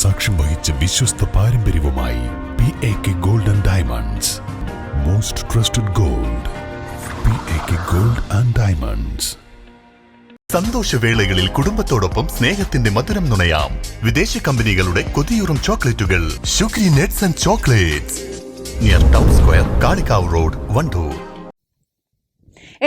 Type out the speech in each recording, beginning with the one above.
സാക്ഷ്യം വഹിച്ച വിശ്വസ്ത പാരമ്പര്യവുമായി P A K gold and diamonds most trusted gold P A K gold and diamonds സന്തോഷവേളകളിൽ കുടുംബത്തോടൊപ്പം സ്നേഹത്തിന്റെ മധുരം നുണയാം. വിദേശ കമ്പനികളുടെ കൊതിയൂറും ചോക്ലേറ്റുകൾ. Sugary nuts and chocolates near town square Kalikavu road Wandoor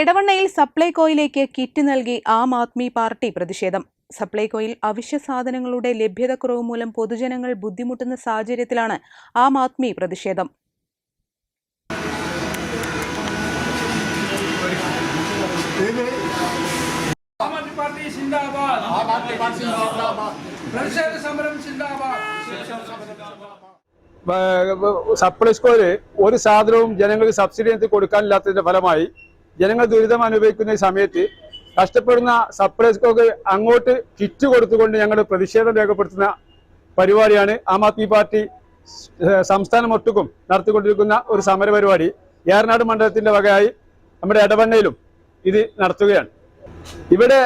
എടവണ്ണയിൽ സപ്ലൈകോയിലേക്ക് കിറ്റ് നൽകി ആം ആദ്മി പാർട്ടി പ്രതിഷേധം. സപ്ലൈകോയിൽ അവശ്യ സാധനങ്ങളുടെ ലഭ്യതക്കുറവ് മൂലം പൊതുജനങ്ങൾ ബുദ്ധിമുട്ടുന്ന സാഹചര്യത്തിലാണ് ആം ആദ്മി പ്രതിഷേധം. സപ്ലൈസ്കോയിൽ ഒരു സാധനവും ജനങ്ങൾക്ക് സബ്സിഡി എത്തി കൊടുക്കാനില്ലാത്തതിന്റെ ഫലമായി ജനങ്ങൾ ദുരിതം അനുഭവിക്കുന്ന ഈ സമയത്ത് കഷ്ടപ്പെടുന്ന സപ്ലൈസ്കോക്ക് അങ്ങോട്ട് കിറ്റ് കൊടുത്തുകൊണ്ട് ഞങ്ങൾ പ്രതിഷേധം രേഖപ്പെടുത്തുന്ന പരിപാടിയാണ് ആം ആദ്മി പാർട്ടി സംസ്ഥാനം ഒട്ടുക്കും നടത്തിക്കൊണ്ടിരിക്കുന്ന ഒരു സമര പരിപാടി. ഏറനാട് മണ്ഡലത്തിന്റെ വകയായി നമ്മുടെ ഇടവണ്ണയിലും ഇത് നടത്തുകയാണ്. ഇവിടെ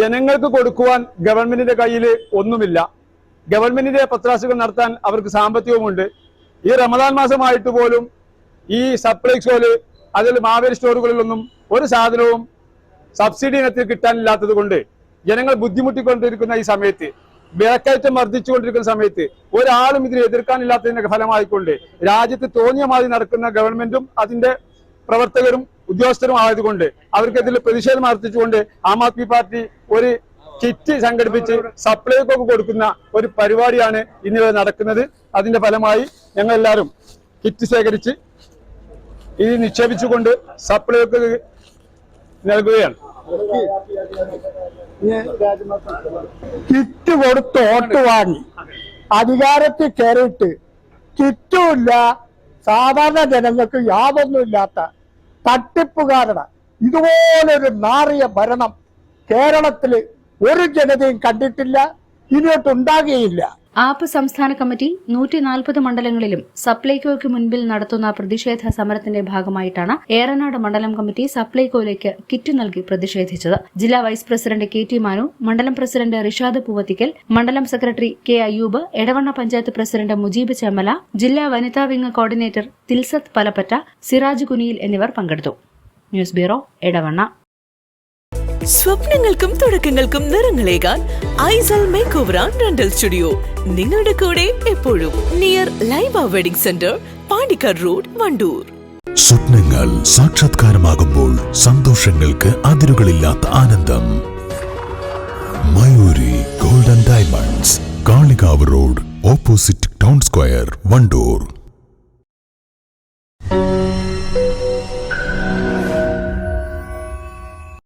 ജനങ്ങൾക്ക് കൊടുക്കുവാൻ ഗവൺമെന്റിന്റെ കയ്യിൽ ഒന്നുമില്ല. ഗവൺമെന്റിന്റെ പത്രാസുകൾ നടത്താൻ അവർക്ക് സാമ്പത്തികവുമുണ്ട്. ഈ റമദാൻ മാസമായിട്ട് പോലും ഈ സപ്ലൈക്സോൽ അതിൽ മാവേലി സ്റ്റോറുകളിലൊന്നും ഒരു സാധനവും സബ്സിഡി ഇനത്തിൽ കിട്ടാനില്ലാത്തത് കൊണ്ട് ജനങ്ങൾ ബുദ്ധിമുട്ടിക്കൊണ്ടിരിക്കുന്ന ഈ സമയത്ത് വിലക്കയറ്റം വർദ്ധിച്ചുകൊണ്ടിരിക്കുന്ന സമയത്ത് ഒരാളും ഇതിനെ എതിർക്കാനില്ലാത്തതിന്റെ ഫലമായിക്കൊണ്ട് രാജ്യത്ത് തോന്നിയ മാതിരി നടക്കുന്ന ഗവൺമെന്റും അതിന്റെ പ്രവർത്തകരും ഉദ്യോഗസ്ഥരും ആയതുകൊണ്ട് അവർക്കെതിരെ പ്രതിഷേധം ആർത്തിച്ചുകൊണ്ട് ആം ആദ്മി പാർട്ടി ഒരു കിറ്റ് സംഘടിപ്പിച്ച് സപ്ലൈകോക്ക് കൊടുക്കുന്ന ഒരു പരിപാടിയാണ് ഇന്നിവിടെ നടക്കുന്നത്. അതിന്റെ ഫലമായി ഞങ്ങൾ എല്ലാവരും കിറ്റ് ശേഖരിച്ച് ഇത് നിക്ഷേപിച്ചുകൊണ്ട് സപ്ലൈകോക്ക് നൽകുകയാണ്. കിറ്റ് കൊടുത്ത് വോട്ട് വാങ്ങി. അധികാരത്തിൽ കയറിയിട്ട് കിറ്റുമില്ല. സാധാരണ ജനങ്ങൾക്ക് യാതൊന്നുമില്ലാത്ത തട്ടിപ്പുകാരുടെ ഇതുപോലൊരു നാറിയ ഭരണം കേരളത്തിൽ ഒരു ജനതയും കണ്ടിട്ടില്ല ഇനിയൊട്ടുണ്ടാകുകയില്ല. ആപ്പ് സംസ്ഥാന കമ്മിറ്റി നൂറ്റി നാൽപ്പത് മണ്ഡലങ്ങളിലും സപ്ലൈകോയ്ക്ക് മുൻപിൽ നടത്തുന്ന പ്രതിഷേധ സമരത്തിന്റെ ഭാഗമായിട്ടാണ് ഏറനാട് മണ്ഡലം കമ്മിറ്റി സപ്ലൈകോയിലേക്ക് കിറ്റ് നൽകി പ്രതിഷേധിച്ചത്. ജില്ലാ vice president K T Manu മണ്ഡലം പ്രസിഡന്റ് റിഷാദ് പൂവത്തിക്കൽ മണ്ഡലം secretary K Ayyub Edavanna panchayat president Mujeeb Chemmala ജില്ലാ വനിതാ വിംഗ് കോർഡിനേറ്റർ തിൽസത്ത് പലപ്പറ്റ സിറാജ് കുനിയിൽ എന്നിവർ പങ്കെടുത്തു. News bureau Edavanna. സ്വപ്നങ്ങൾക്കും തുടക്കങ്ങൾക്കും നിറങ്ങളേകാൻ Aisal make over rental studio. നിങ്ങളുടെ കൂടെ എപ്പോഴും near Liva wedding centre Pandikkad road Wandoor. സ്വപ്നങ്ങൾ സാക്ഷാത്കാരമാകുമ്പോൾ സന്തോഷങ്ങൾക്ക് അതിരുകളില്ലാത്ത ആനന്ദം. Mayuri golden diamonds Kalikavu road opposite town square Wandoor.